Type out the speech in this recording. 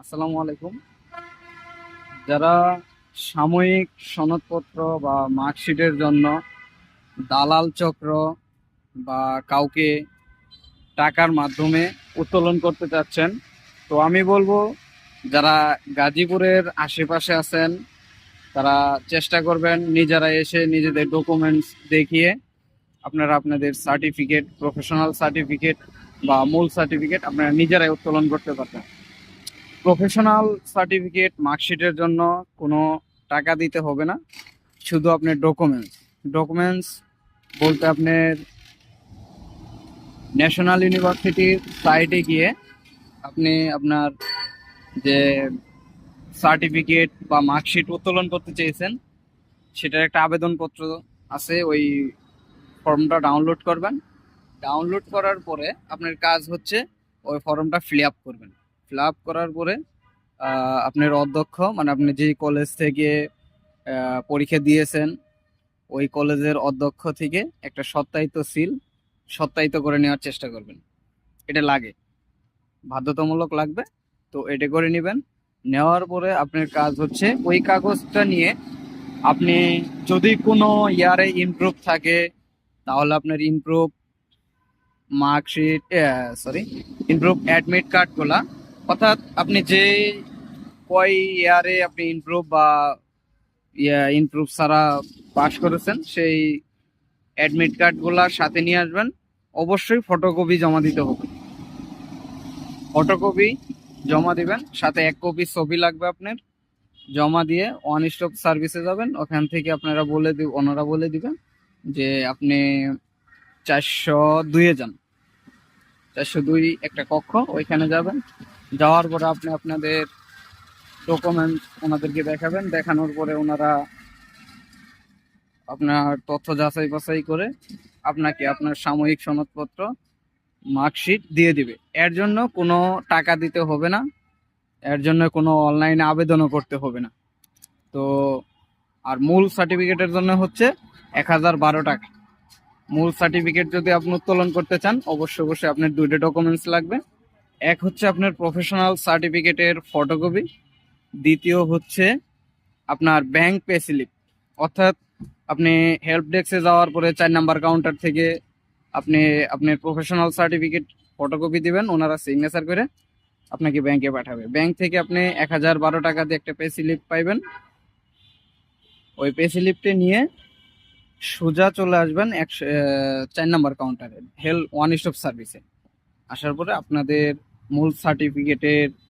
আসসালামু আলাইকুম। যারা সাময়িক সনদপত্র বা মার্কশিটের জন্য দালাল চক্র বা কাউকে টাকার মাধ্যমে উত্তোলন করতে চাচ্ছেন, তো আমি বলব, যারা গাজীপুরের আশেপাশে আছেন, তারা চেষ্টা করবেন নিজেরা এসে নিজেদের ডকুমেন্টস দেখিয়ে আপনারা আপনাদের সার্টিফিকেট প্রফেশনাল সার্টিফিকেট বা মূল সার্টিফিকেট আপনারা নিজেরাই উত্তোলন করতে পারবেন। প্রফেশনাল সার্টিফিকেট, মার্কশিটের জন্য কোনো টাকা দিতে হবে না। শুধু আপনার ডকুমেন্টস ডকুমেন্টস বলতে আপনার ন্যাশনাল ইউনিভার্সিটির সাইটে গিয়ে আপনি আপনার যে সার্টিফিকেট বা মার্কশিট উত্তোলন করতে চেয়েছেন, সেটার একটা আবেদনপত্র আছে, ওই ফর্মটা ডাউনলোড করবেন। ডাউনলোড করার পরে আপনার কাজ হচ্ছে ওই ফর্মটা ফিল আপ করবেন। ফিল আপ করার পরে আপনার অধ্যক্ষ মানে আপনি যে কলেজ থেকে পরীক্ষা দিয়েছেন, ওই কলেজের অধ্যক্ষ থেকে একটা সত্যায়িত সিল সত্যায়িত করে নেওয়ার চেষ্টা করবেন। এটা লাগে। বাধ্যতামূলক লাগবে। তো এটা করে নেবেন। নেওয়ার পরে আপনার কাজ হচ্ছে ওই কাগজটা নিয়ে আপনি যদি কোনো ইয়ারে ইমপ্রুভ থাকে, তাহলে আপনার improve marksheet sorry improve admit কার্ডগুলা অর্থাৎ আপনি যে কয় ইয়ারে আপনি ইমপ্রুভ বা ইয়া ইমপ্রুভ ছাড়া পাস করেছেন, সেই অ্যাডমিট কার্ডগুলার সাথে নিয়ে আসবেন। অবশ্যই ফটোকপি জমা দিতে হবে। ফটোকপি জমা দিবেন, সাথে এক কপি ছবি লাগবে আপনার। জমা দিয়ে ওয়ান স্টপ সার্ভিসে যাবেন, ওখান থেকে আপনারা বলে দিব ওনারা বলে দিবেন যে আপনি চারশো দুইয়ে যান। চারশো দুই একটা কক্ষ, ওইখানে যাবেন। যাওয়ার পরে আপনি আপনাদের ডকুমেন্টস ওনাদেরকে দেখাবেন, দেখানোর পরে ওনারা আপনার তথ্য যাচাই বাছাই করে আপনাকে আপনার সাময়িক সনদপত্র মার্কশিট দিয়ে দিবে। এর জন্য কোনো টাকা দিতে হবে না, এর জন্য কোনো অনলাইনে আবেদনও করতে হবে না। তো আর মূল সার্টিফিকেটের জন্য হচ্ছে এক হাজার বারো টাকা। মূল সার্টিফিকেট যদি আপনি উত্তোলন করতে চান, অবশ্যই অবশ্যই আপনার দুইটা ডকুমেন্টস লাগবে। এক হচ্ছে আপনার প্রফেশনাল সার্টিফিকেটের ফটোকপি দ্বিতীয় হচ্ছে আপনার ব্যাংক পে স্লিপ অর্থাৎ আপনি হেল্প ডেস্কে যাওয়ার পরে চার নাম্বার কাউন্টার থেকে আপনি আপনার প্রফেশনাল সার্টিফিকেট ফটোকপি দিবেন, ওনারা সিগনেচার করে আপনাকে ব্যাংকে পাঠাবে। ব্যাংক থেকে আপনি এক হাজার বারো টাকা দিয়ে একটা পে স্লিপ পাইবেন। ওই পে স্লিপটি নিয়ে সোজা চলে আসবেন একশো চার নাম্বার কাউন্টারে হেল ওয়ান স্টপ সার্ভিসে আসার পরে আপনাদের মূল সার্টিফিকেটের